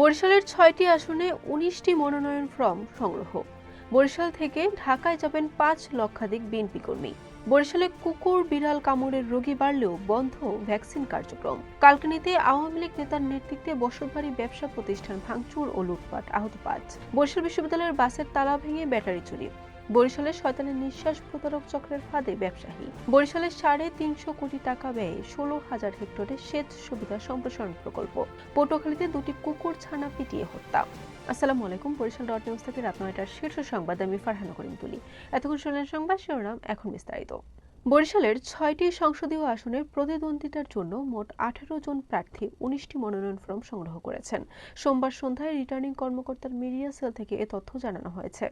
বরিশালের ছয়টি আসনে উনিশটি মনোনয়ন ফর্ম সংগ্রহ। বরিশাল থেকে ঢাকায় যাবেন পাঁচ লক্ষাধিক বিএনপি কর্মী। বরিশালে কুকুর, বিড়াল কামড়ের রোগী বাড়লেও বন্ধ ভ্যাকসিন কার্যক্রম। কালকানিতে আওয়ামী লীগ নেতার নেতৃত্বে বসতবাড়ি ব্যবসা প্রতিষ্ঠান ভাঙচুর ও লুটপাট, আহত পাঁচ। বরিশাল বিশ্ববিদ্যালয়ের বাসের তালা ভেঙে ব্যাটারি চুরি। বরিশালের শয়তানের নিঃশ্বাস প্রতারক চক্রের ফাঁদে ব্যবসায়ী। বরিশালের সাড়ে তিনশো কোটি টাকা ব্যয়ে ষোলো হাজার হেক্টরে সেচ সুবিধা সম্প্রসারণ প্রকল্প। পটুয়াখালীতে দুটি কুকুর ছানা পিটিয়ে হত্যা। আসসালামু আলাইকুম, বরিশাল ডট নিউজ থেকে রাত নয়টার শীর্ষ সংবাদ আমি ফারহানা করিম তুলি। এতক্ষণ শুনলেন সংবাদ শিরোনাম, এখন বিস্তারিত। বরিশালের ছয়টি সংসদীয় আসনের প্রতিদ্বন্দ্বিতার জন্য মোট আঠারো জন প্রার্থী উনিশটি মনোনয়ন ফর্ম সংগ্রহ করেছেন। সোমবার সন্ধ্যায় রিটার্নিং কর্মকর্তার মিডিয়া সেল থেকে এ তথ্য জানানো হয়েছে।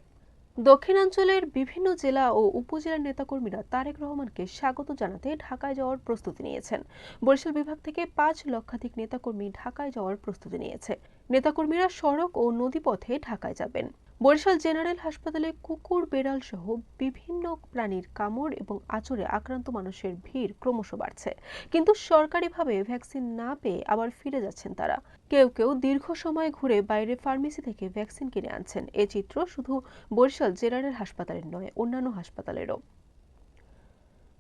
দক্ষিণাঞ্চলের বিভিন্ন জেলা ও উপজেলার নেতাকর্মীরা তারেক রহমানকে স্বাগত জানাতে ঢাকায় যাওয়ার প্রস্তুতি নিয়েছেন। বরিশাল বিভাগ থেকে পাঁচ লক্ষাধিক নেতাকর্মী ঢাকায় যাওয়ার প্রস্তুতি নিয়েছে। নেতাকর্মীরা সড়ক ও নদীপথে ঢাকায় যাবেন। বরিশাল জেনারেল হাসপাতালে কুকুর, বেড়াল সহ বিভিন্ন প্রাণীর কামড় এবং আচরে আক্রান্ত মানুষের ভিড় ক্রমশ বাড়ছে। কিন্তু সরকারিভাবে ভ্যাকসিন না পেয়ে আবার ফিরে যাচ্ছেন তারা। কেউ কেউ দীর্ঘ সময় ঘুরে বাইরে ফার্মেসি থেকে ভ্যাকসিন কিনে আনছেন। এ চিত্র শুধু বরিশাল জেনারেল হাসপাতালের নয়, অন্যান্য হাসপাতালেরও।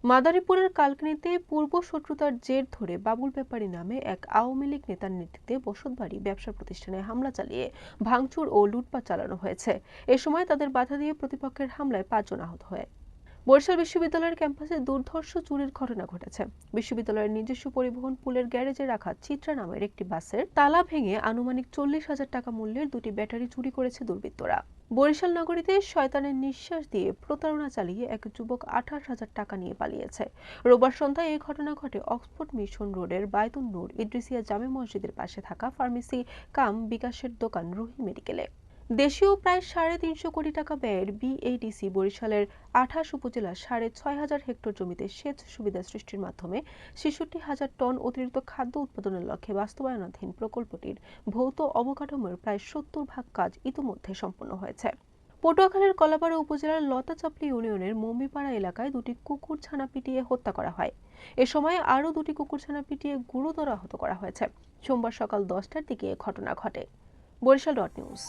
মাদারীপুরের কালকিনিতে পূর্ব শত্রুতার জের ধরে বাবুল ব্যাপারী নামে এক আওয়ামী লীগ নেতার নেতৃত্বে বসতবাড়ি ব্যবসা প্রতিষ্ঠানে হামলা চালিয়ে ভাঙচুর ও লুটপাট চালানো হয়েছে। এ সময় তাদের বাধা দিয়ে প্রতিপক্ষের হামলায় পাঁচজন আহত হয়। বরিশাল বিশ্ববিদ্যালয়ের ক্যাম্পাসে দুর্ধর্ষ চুরির ঘটনা ঘটেছে। বিশ্ববিদ্যালয়ের নিজস্ব পরিবহন পুলের গ্যারেজে রাখা চিত্রা নামের একটি বাসের তালা ভেঙে আনুমানিক চল্লিশ হাজার টাকা মূল্যের দুটি ব্যাটারি চুরি করেছে দুর্বৃত্তরা। বরিশাল নগরীতে শয়তানের নিঃশ্বাস দিয়ে প্রতারণা চালিয়ে এক যুবক আঠাশ হাজার টাকা নিয়ে পালিয়েছে। রোববার সন্ধ্যায় এই ঘটনা ঘটে অক্সফোর্ড মিশন রোডের বায়তুন নূর ইদ্রিসিয়া জামে মসজিদের পাশে থাকা ফার্মেসি কাম বিকাশের দোকান রুহি মেডিকেলে। দেশীয় প্রায় সাড়ে তিনশো কোটি টাকা ব্যয়ের বিএডিসি বরিশালের আঠাশ উপজেলার সাড়ে ছয় হাজার হেক্টর জমিতে সেচ সুবিধা সৃষ্টির মাধ্যমে ছেষট্টি হাজার টন অতিরিক্ত খাদ্য উৎপাদনের লক্ষ্যে বাস্তবায়নাধীন প্রকল্পটির ভৌত অবকাঠামোর প্রায় সত্তর ভাগ কাজ ইতোমধ্যে সম্পন্ন হয়েছে। পটুয়াখালীর কলাপাড়া উপজেলার লতাচাপলি ইউনিয়নের মম্বিপাড়া এলাকায় দুটি কুকুর ছানা পিটিয়ে হত্যা করা হয়। এ সময় আরও দুটি কুকুর ছানা পিটিয়ে গুরুতর আহত করা হয়েছে। সোমবার সকাল দশটার দিকে ঘটনা ঘটে। Barishal dot news.